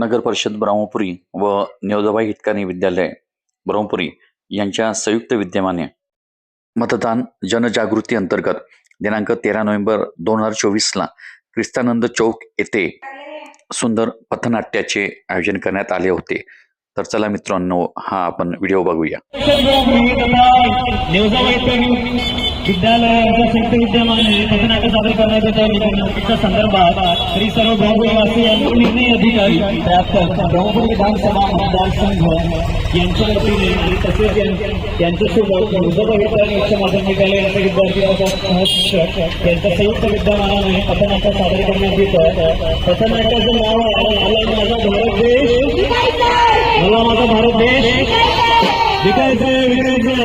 नगर परिषद ब्रह्मपुरी व नेवदबाई हितकारी विद्यालय ब्रह्मपुरी यांच्या संयुक्त विद्यमाने मतदान जनजागृती अंतर्गत दिनांक तेरा नोव्हेंबर दोन हजार चोवीसला क्रिस्तानंद चौक येथे सुंदर पथनाट्याचे आयोजन करण्यात आले होते. तर चला मित्रांनो हा आपण व्हिडिओ बघूया. विद्यालयाच्या संयुक्त विद्यमाने पथनाट्य सादर करण्यात येत आहे निवडणुकीच्या संदर्भात तरी सर्व यांचे निर्णय अधिकारी विधानसभा मतदारसंघ यांच्या वतीने आणि तसेच यांच्यासोबत मुजबाहितर उच्च माध्यमिक विद्यालय यांचे विद्यार्थी व यांच्या संयुक्त विद्यमानाने पथनाट्य सादर करण्यात येतं पथनाट्याचं नाव आहे माझा भारत देश मला माझा भारत देश. विकायचं विकायचं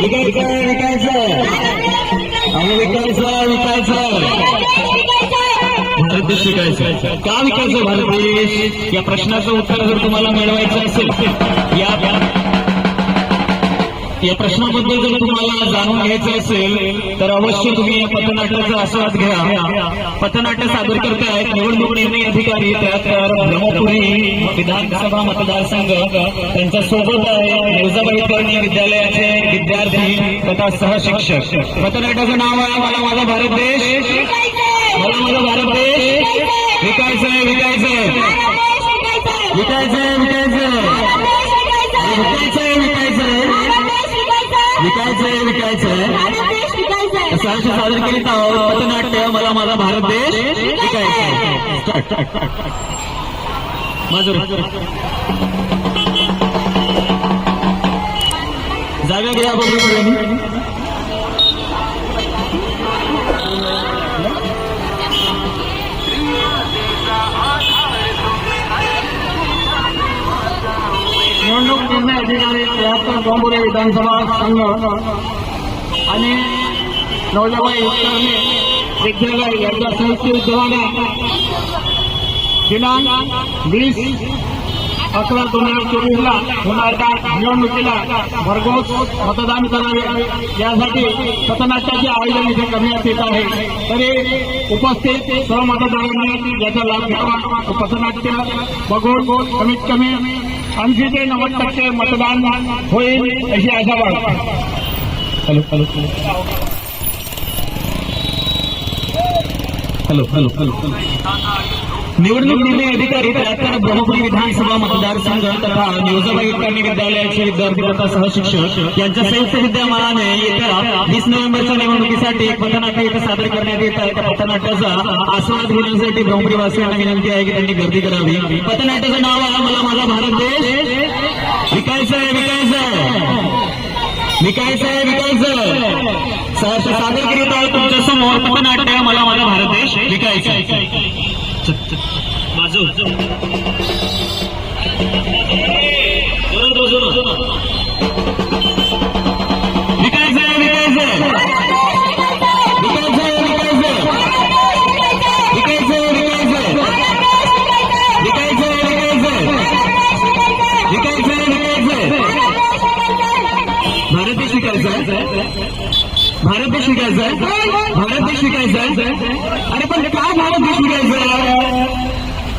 विकायचं विकायचं आम्ही विकायचं विकायचं भारत देश विकायचं का विकायचं भारत देश? या प्रश्नाचं उत्तर जर तुम्हाला मिळवायचं असेल या या प्रश्नाबद्दल जर तुम्हाला जाणून घ्यायचं असेल तर अवश्य तुम्ही या पथनाट्याचा आस्वाद घ्या. पथनाट्य सादर करतायत निवडणूक निर्णय अधिकारी त्यात ब्रह्मपुरी विधानसभा मतदारसंघ. त्यांच्यासोबत आहे कर्णी विद्यालयाचे विद्यार्थी तथा सहशिक्षक. पथनाट्याचं नाव आहे मला माझा भारत देश. मला माझा भारत देश. विकायचं आहे विकायचं विकायचं आहे विकायचं विकायचं विकायचंय. विकायचं सहर्ष सादर करीत आहोत पथनाट्य मला माझा भारत देश विकायचा माझं जागा घ्या बघू निवडणूक निर्णय अधिकारी त्र्याहत्तर बॉम्बुरे विधानसभा संघ आणि नवजाबाई उत्तरणे विद्यालय यांच्या संयुक्त विद्यमाने दिनांक वीस अकरा दोन हजार चोवीसला होणाऱ्या निवडणुकीला भरघोस मतदान करावे. यासाठी पथनाट्याचे आयोजन इथे करण्यात येत आहे. तरी उपस्थित सर्व मतदारांनी याचा लाभ घ्यावा. व पथनाट्य बघून कमीत कमी ऐंशी ते नव्वद टक्के मतदान होईल अशी आशा बाळगतो hello hello hello hello hello निवडणूक निर्णय अधिकारी त्र्याहत्तर ब्रह्मपुरी विधानसभा मतदारसंघ तथा निवजाबाई कर्णी विद्यालयाचे विद्यार्थी तथा सहशिक्षक यांच्या संयुक्त विद्यमानाने येत्या वीस नोव्हेंबरच्या निवडणुकीसाठी एक पथनाट्य इथं सादर करण्यात येत आहे. त्या पथनाट्याचा आस्वाद घेण्यासाठी ब्रह्मपुरीवासियांना विनंती आहे की त्यांनी गर्दी करावी. पथनाट्याचं नाव आहे मला माझा भारत देश. विकायचं आहे विकायचं आहे. विकायचं आहे विकायचं सादर करीत आहोत तुमच्यासमोर पथनाट्य मला माझा भारत देश विकायचा वाजव परत वाजव ना भारत देश विकायचा आहे. भारत देश विकायचा आहे. अरे पण काय भारत देश विकायचा आहे?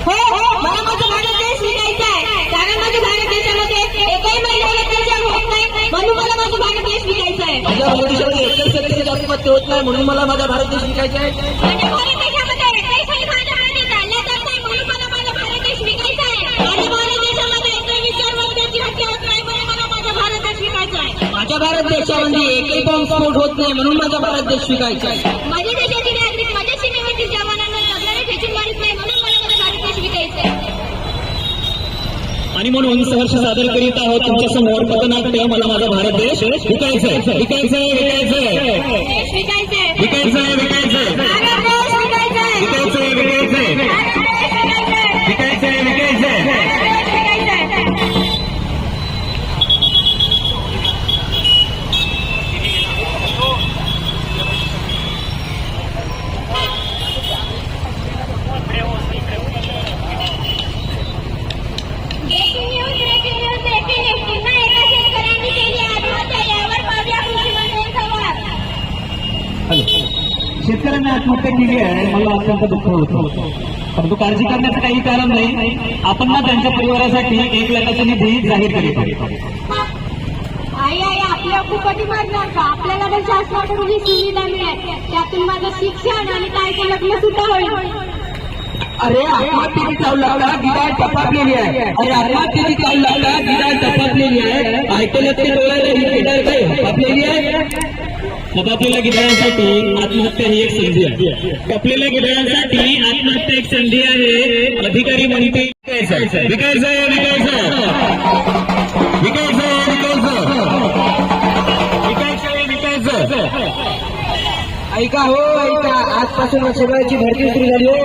हो हो मला माझा भारत देश विकायचा आहे. कारण माझ्या भारत देशामध्ये एकही महिलेला त्याच्या होत नाही म्हणून मला माझा भारत देश विकायचा आहे. माझ्या भारत देशामध्ये एकच शेतकरी आत्महत्या होत नाही म्हणून मला माझा भारत देश विकायचा आहे. म्हणून माझा भारत देश विकायचा आहे. माझ्या देशातील नागरिक माझ्या सीमेवरतील जवानांना नजराने फेचून मारत नाही म्हणून मला माझा भारत देश विकायचा आहे. आणि म्हणून सहर्ष सादर करीत आहोत तुमच्यासमोर पथनाट्य मला माझा भारत देश विकायचा आहे विकायचा आहे विकायचा आहे विकायचा आहे परंतु काळजी करण्याचं काही कारण नाही. आपण ना त्यांच्या परिवारासाठी एक लाखाचा निधी जाहीर करीत. आई आई आपल्या फुकटी मारणार का? आपल्याला पण शासनाकडून ही सुविधा मिळेल त्यातून माझं शिक्षण आणि काय लग्न सुद्धा होईल. अरे आत्महत्येची चावल लागला गिराय टपापलेली आहे. अरे आत्महत्येची चावल लागला गिराय टपापलेली आहे. ऐकलं ते डोळ्याला ही गिराय काय टपापलेली आहे. कपापलेल्या गिधाळ्यांसाठी आत्महत्या ही एक संधी आहे. कपलेल्या गिधाळ्यांसाठी आत्महत्या एक संधी आहे. अधिकारी म्हणते विकायचं विकायचं विकास विकायचं विकास विकायचं ऐका हो ऐका. आजपासून नक्षलवादीची भरती सुरू झाली हो.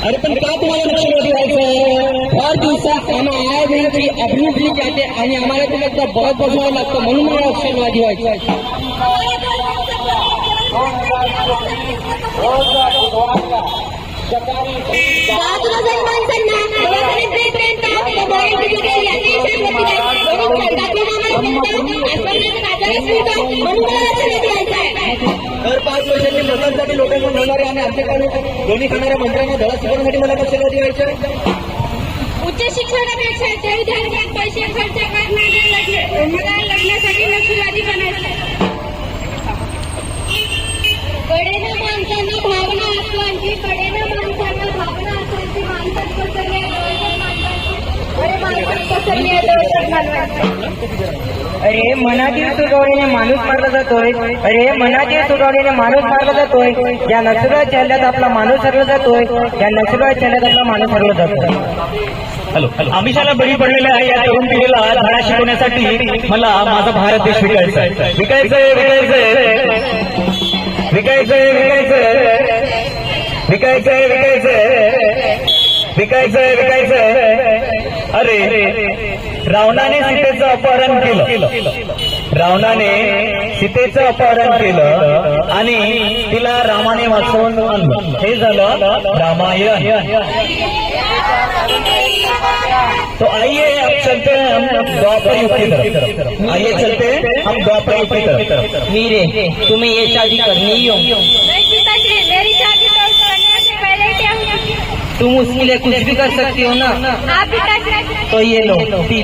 अरे पण का तुम्हाला नक्षलवादी व्हायचं फार दिवसात आम्ही आय वेळेची अभिनेत्री जाते आणि आम्हाला तुला एकदा बॉस बसवावं लागतं म्हणून मला नक्षलवादी व्हायचं हो, हो, हो, दर पाच वर्षांनी लोकांसाठी लोकांना मिळणारे आणि आमच्याकडे दोन्ही खाणाऱ्या मंत्र्यांना धडा शिकवण्यासाठी मला नक्षलवादी व्हायचं उच्च शिक्षणापेक्षा पैसे खर्च करणारे मला लग्नासाठी नक्षलवादी बनायचं. कडेनं माणसांना भावना असतो आणखी कडेनं अरे मनातील सुगावणीने माणूस मारला जातोय. अरे मनातील सुगावणीने माणूस मारला जातोय. या नक्षलवाद हल्ल्यात आपला माणूस हरला जातोय. या नक्षलवाद हल्ल्यात आपला माणूस हरला जातोय. हॅलो आमिषाला बळी पडलेला आहे या तरुण पिढीला धडा शिकवण्यासाठी मला माझा भारत देश विकायचा आहे. विकायचंय विकायचंय विकायचंय विकायचंय विकायचंय विकायचंय विकायचंय अरे रावणाने सीतेचं अपहरण केलं. रावणाने सीतेचं अपहरण केलं आणि तिला रामाने वाचवून आणलं. हे झालं रामायण. तो आइए अब चलते हैं हम द्वापर युग की तरफ. आइए चलते हैं हम द्वापर युग की तरफ. मीरे तुम्हें ये शादी करनी ही होगी नहीं पिताश्री मेरी शादी तो करने से पहले ही तय हो चुकी है तुम उसके लिए कुछ भी कर सकती हो ना? आप पिताश्री तो ये लो पी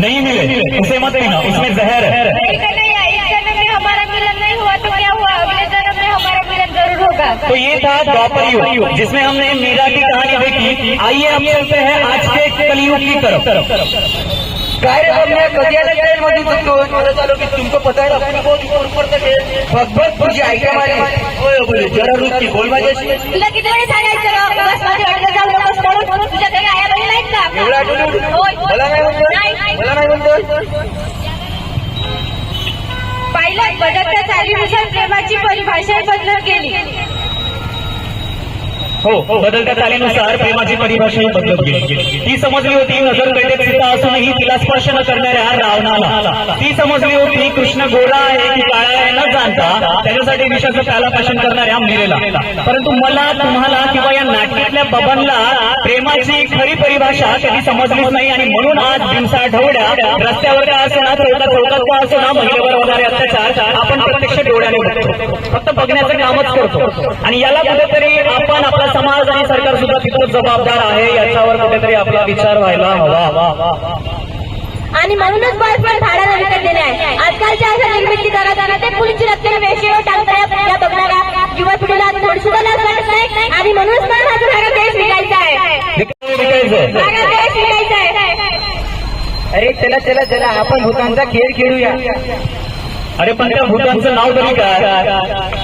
नहीं मिले उसे मत पीना उसमें जहर है। नहीं कन्हैया इस जन्म में हमारा मिलन नहीं हुआ तो क्या हुआ? अगले जन्म में हमारा मिलन जरूर होगा। तो ये था द्वापर युग जिसमें हमने मीरा की कहानी देखी। आइए हम चलते हैं आज के कलयुग की तरफ। काय रे हमने कदियाला ट्रेन मध्ये बसतो मला चालू की तुमको पता है अपनी बहुत ऊपर ऊपर तक है भगभग तुझी ऐका मारी होय बोले जरा रुचती बोल माझ्याशी तुला किती वेळ सांगायचं बसमध्ये अडकत जाऊ नकोस म्हणून तुझ्या काही आया बहिणी नाहीत का? एवढा आठवलं होय. मला नाही नाही. म्हणतो मला नाही म्हणतो पाहिलं बदलत्या चालीनुसार प्रेमाची परिभाषा बदलत गेली हो बदलत्या चालीनुसार प्रेमाची परिभाषा बदलत गेली. ती समजली होती नजर पेटेत सीता असूनही तिला स्पर्श न करणाऱ्या रावणाला. ती समजली होती कृष्ण गोरा आहे की काळा आहे न जाणता त्याच्यासाठी विषाचं प्याला पाशन करणाऱ्या मीरेला परंतु मला तुम्हाला किंवा या नाटकातल्या बबनला प्रेमाची खरी परिभाषा कधी समजलीच नाही आणि म्हणून आज दिवसा ढवड्या रस्त्यावर का असो ना चौकात चौकात का असो ना महिलेवर होणारे अत्याचार आपण प्रत्यक्ष डोळ्याने बघतो. फक्त बघण्याचं कामच करतो. आणि याला कुठेतरी आपण आपला समाज आणि सरकार सुद्धा तिथं जबाबदार आहे याच्यावर कुठेतरी आपला विचार व्हायला हवा. आणि म्हणूनच बळपण भाड्याला विकत दिले आहे. आजकालच्या अशा निर्मिती करताना ते मुलींची रक्कम वेशीवर या बघणारा युवा पिढीला थोडी सुद्धा लाज वाटत नाही. आणि म्हणूनच मला माझा भारत देश विकायचा आहे. विकायचं भारत देश विकायचा आहे. अरे चला चला चला आपण भूतांचा खेळ खेळूया. अरे पण त्या भूतांचं नाव तरी काय?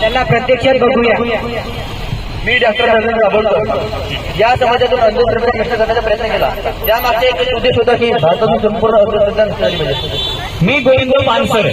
त्याला प्रत्यक्षात बघूया. मी डॉक्टर रंजन राबवतो या समाजातून अंधश्रद्धा नष्ट करण्याचा प्रयत्न केला. त्यामागचा एक उद्देश होता की भारतातून संपूर्ण अंधश्रद्धा नष्ट झाली पाहिजे. मी गोविंद पानसर.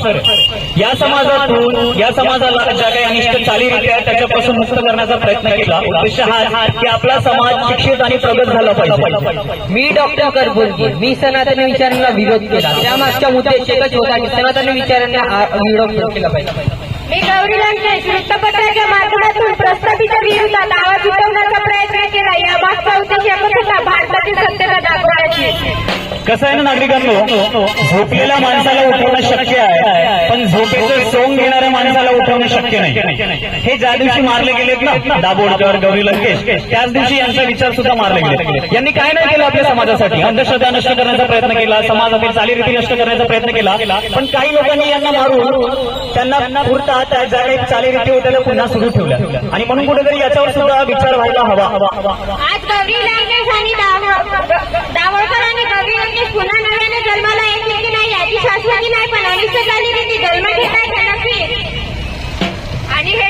या समाजातून या समाजाला ज्या काही अनिष्ट चालीरीती आहेत त्याच्यापासून मुक्त करण्याचा प्रयत्न केला. उद्देश हा की आपला समाज शिक्षित आणि प्रगत झाला पाहिजे. मी डॉक्टर करबुलगी. मी सनातन विचारांना विरोध केला. त्यामागचा उद्देश एकच होता की सनातन विचारांना विरोध केला पाहिजे. मी गौरी लंकेश वृत्तपत्राच्या माध्यमातून प्रस्तावित विरोधात आवाज दाखवण्याचा प्रयत्न केला. या मागचा उद्देश एकच होता भारताची सत्यता दाखवण्याची कसं आहे ना नागरिकांनो? झोपलेल्या माणसाला उठवणं शक्य आहे पण झोपेचं सोंग घेणाऱ्या माणसाला उठवणं शक्य नाही. हे ज्या दिवशी मारले गेलेत ना दाभोडकर गौरी लंकेश त्याच दिवशी यांचा विचार सुद्धा मारले गेले यांनी काय नाही केलं आपल्या समाजासाठी? अंधश्रद्धा नष्ट करण्याचा प्रयत्न केला समाजातील चालीरीती नष्ट करण्याचा प्रयत्न केला पण काही लोकांनी यांना मारून त्यांना पुरता त्या ज्या काही चालीरीती होत्या पुन्हा सुरू ठेवल्या. आणि म्हणून कुठेतरी याच्यावर सुद्धा विचार व्हायला हवा. आज गौरी लंकेश आणि दाव- दाभोळकर आणि गौरी लंकेश पुन्हा नव्याने जन्माला येते की नाही याची शाश्वती नाही पण अनिष्ट चालीरीती जन्म घेत आहे का आणि हे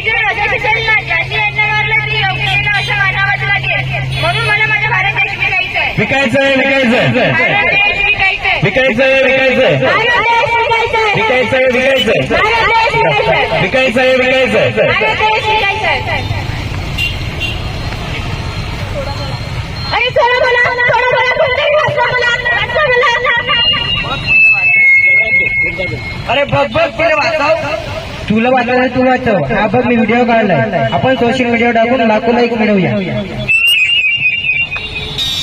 ना ज्यांनी यांना मारलं ते योग्य असं मानावंच लागेल. म्हणून मला भारत देश विकायचंय. विकायचंय विकायचंय. विकायचंय. विकायचंय विकायचंय. विकायचंय. विकायचंय भारत देश विकायचा आहे अरे सोडा मला सोडा मला कोणतरी वाचवा मला वाचवा मला अरे बघ बघ तुला वाचाव. तुला वाचायचं तू वाचव हा बघ मी व्हिडिओ काढलाय. आपण सोशल मीडियावर टाकून लाखो लाईक मिळवूया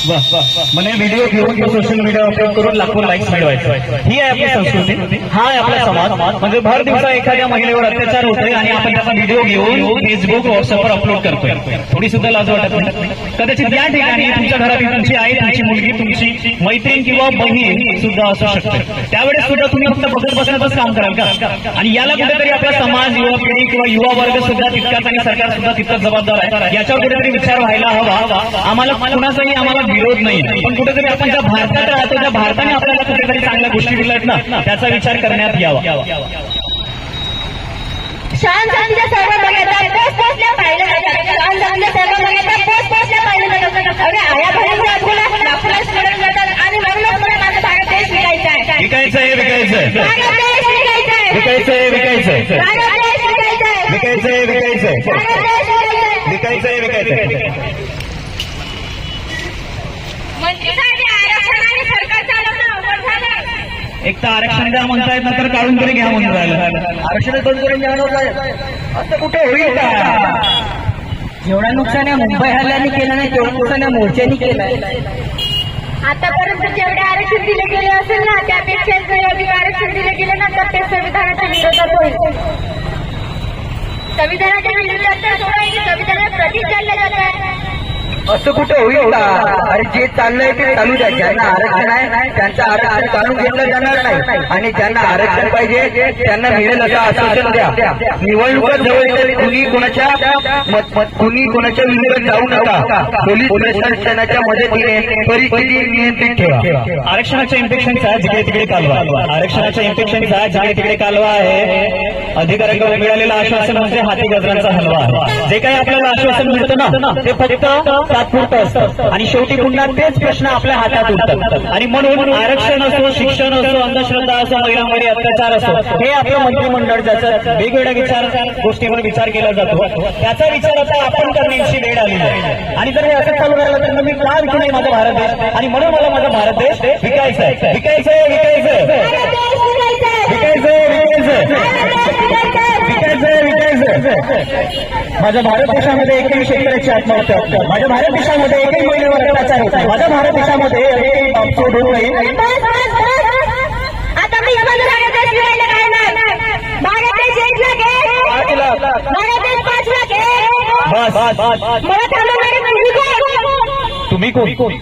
म्हणजे व्हिडिओ घेऊन सोशल मीडिया अपलोड करून लाखो लाईक्स मिळवायचं. ही आहे आपली संस्कृती. हा आहे आपला समाज. म्हणजे भर दिवसा एखाद्या महिलेवर अत्याचार होतोय आणि आपण त्याचा व्हिडिओ घेऊन फेसबुक व्हॉट्सअपवर अपलोड करतोय. थोडी सुद्धा लाज वाटत नाही. कदाचित या ठिकाणी तुमच्या घरातील तुमची आई तुमची मुलगी तुमची मैत्रीण किंवा बहीण सुद्धा असू शकते. त्यावेळेस सुद्धा तुम्ही फक्त बघत बसण्याचंच काम कराल का? आणि याला कुठेतरी आपला समाज युवा पिढी किंवा युवा वर्ग सुद्धा तितकाच आणि सरकार सुद्धा तितकाच जबाबदार आहे. याच्यावर कुठेतरी विचार व्हायला हवा. आम्हाला कुणाचाही आम्हाला विरोध नाही पण कुठेतरी आपण ज्या भारतात राहतो त्या भारताने आपल्याला कुठेतरी चांगल्या गोष्टी दिल्यात ना त्याचा विचार करण्यात यावा सर्व पाहिलं सर्व पाहिलं अरे आया सोडून जातात आणि म्हणूनच मला माझा भारत देश विकायचा आहे विकायचा आहे विकायचा आहे भारत देश विकायचा आहे एक तर आरक्षण द्या म्हणतायत नंतर काढून तरी घ्या म्हणून राहिलं आरक्षण बंद करून असं कुठे होईल का जेवढा नुकसान या मुंबई हल्ल्याने केलं नाही तेवढं नुकसान या मोर्चाने केलंय आतापर्यंत जेवढे आरक्षण दिले गेले असेल ना त्यापेक्षा जर अधिक आरक्षण दिले गेले ना तर ते संविधानाच्या विरोधात होईल. संविधानाच्या विरोधात तर संविधानात प्रति चाललं जात आहे असं कुठं होईल का अरे जे चाललंय ते चालू द्या. ज्यांना आरक्षण आहे त्यांचं आरक्षण काढून घेतलं जाणार नाही. आणि ज्यांना आरक्षण पाहिजे त्यांना मिळेल असं आश्वासन द्या. निवडणुका जवळ कुणी कोणाच्या कुणी कोणाच्या विरोधात जाऊ नका. पोलीस प्रशासनाच्या मदतीने परिस्थिती नियंत्रित ठेवा. आरक्षणाच्या इन्फेक्शनचा जिकडे तिकडे कालवा. आरक्षणाच्या इन्फेक्शनचा जिकडे तिकडे कालवा आहे अधिकाऱ्यांकडून मिळालेलं आश्वासन म्हणजे हाती गजरांचा हलवा जे काही आपल्याला आश्वासन मिळतं ना ते फक्त तात्पुरतं असतं. आणि शेवटी पुन्हा तेच प्रश्न आपल्या हातात उठतात. आणि म्हणून आरक्षण असो शिक्षण असो अंधश्रद्धा असो महिलांवरील अत्याचार असो हे आपलं मंत्रिमंडळ ज्याचा वेगवेगळ्या विचार गोष्टींवर विचार केला जातो. त्याचा विचार आता आपण करण्याची वेळ आहे. आणि जर हे असं चालू राहिलं तर मी का विकू नाही माझा भारत देश? आणि म्हणून मला माझा भारत देश विकायचा आहे. विकायचं आहे विकायचं आहे. विकायचा आहे. विकायचं आहे. विकायचं आहे भारत देश विकायचा माझ्या भारत देशामध्ये एकही शेतकऱ्याची आत्महत्या होते माझ्या भारत देशामध्ये एकही महिलेवर अत्याचार होत नाही. माझ्या भारत देशामध्ये एकही बापसोड होत नाही. बस, बस, बस. तुम्ही कोण?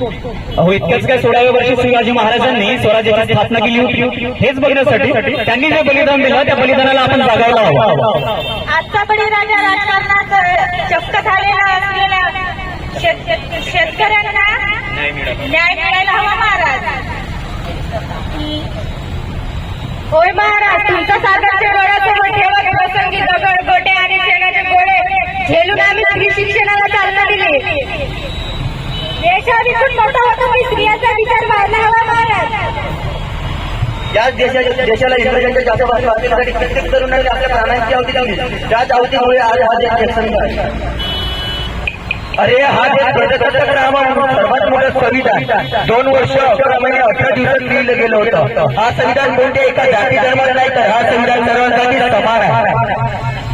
अहो इतक्याच काय सोळाव्या वर्षी शिवाजी महाराजांनी स्वराज्याची स्थापना केली होती. हेच बघण्यासाठी त्यांनी जे बलिदान दिलं त्या बलिदानाला आपण जागायला हवं. आजचा बळीराजा राजकारणात चक्क झालेला शेतकऱ्यांना न्याय मिळायला हवा महाराज. होय महाराज तुमचा सागरच्या डोळ्यासमोर ठेवत प्रसंगी दगड गोटे आणि शेणाचे गोळे झेलून आम्ही स्त्री शिक्षणाला चालना दिली. याच देशाच्या देशाला इंग्रजांच्या जास्त वाचण्यासाठी प्रत्येक तरुणाने आपल्या प्राणांची आहुती दिली त्याच आहुतीमुळे आज हा देश अरे हा देश प्रजासत्ताक सर्वात मोठं संविधान. दोन वर्ष अकरा महिने अठरा दिवसात लिहिलं गेलं होतं. हा संविधान कोणत्या एका जाती धर्माला नाही तर हा संविधान सर्वांसाठी समान आहे.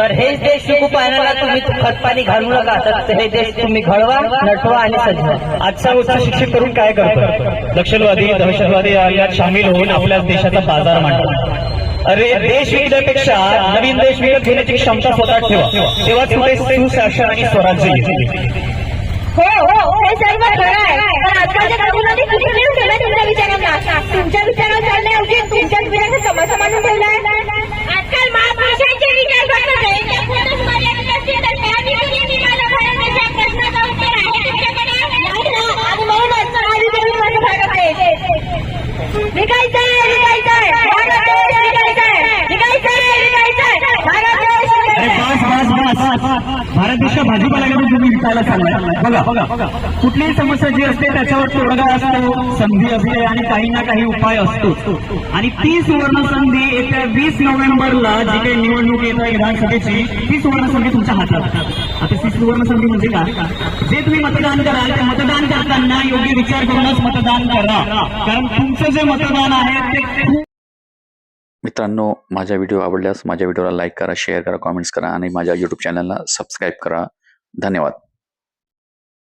तर हे देश शिकू पाहण्याला तुम्ही खतपाणी घालू नका. तर हे देश तुम्ही घडवा नटवा आणि सजवा. आजचा उच्च शिक्षित तरुण काय करतो? नक्षलवादी दहशतवादी यात सामील होऊन आपल्या देशाचा बाजार मांडतो. अरे देश विकण्यापेक्षा नवीन देश विकत घेण्याची क्षमता स्वतः ठेवा. तेव्हाच कुठे सुशासन आणि स्वराज्य येईल हो हो हे. सर्व खरं आहे. पण आजकालच्या तरुणांनी कुठे तुमच्या विचारांना. तुमच्या विचारावर चालण्याऐवजी तुमच्याच विचाराचा तमाशा मानून ठेवलाय. आजकाल महापुरुषांचे विचार फक्त जयंत्या पुरतच मर्यादित असतील तर त्या विषयी माझ्या भारताच्या प्रश्नाचं उत्तर आहे तुमच्याकडे नाही ना आणि म्हणूनच हा विचार माझा भारत देश विकायचा आहे विकायचा आहे भारत देश विकायचा आहे विकायचा आहे विकायचा आहे भारत देश अरे विकायचा आहे. बस बस बस भाजीपाला तुम्ही विकायला चाललाय बघा बघा कुठलीही समस्या जी असते त्याच्यावर तोडगा असतो संधी असते आणि काही ना काही उपाय असतो. आणि ती सुवर्ण संधी येत्या वीस नोव्हेंबरला जी काही निवडणूक येत आहे विधानसभेची ती सुवर्ण संधी तुमच्या हातात आता ती सुवर्ण संधी म्हणजे काय? जे तुम्ही मतदान कराल ते मतदान करताना योग्य विचार करूनच मतदान करा. कारण तुमचं जे मतदान आहे ते मित्रांनो माझा व्हिडिओ आवडल्यास माझ्या व्हिडिओला लाईक करा शेअर करा कॉमेंट्स करा आणि माझ्या यूट्यूब चॅनलला सबस्क्राईब करा. धन्यवाद.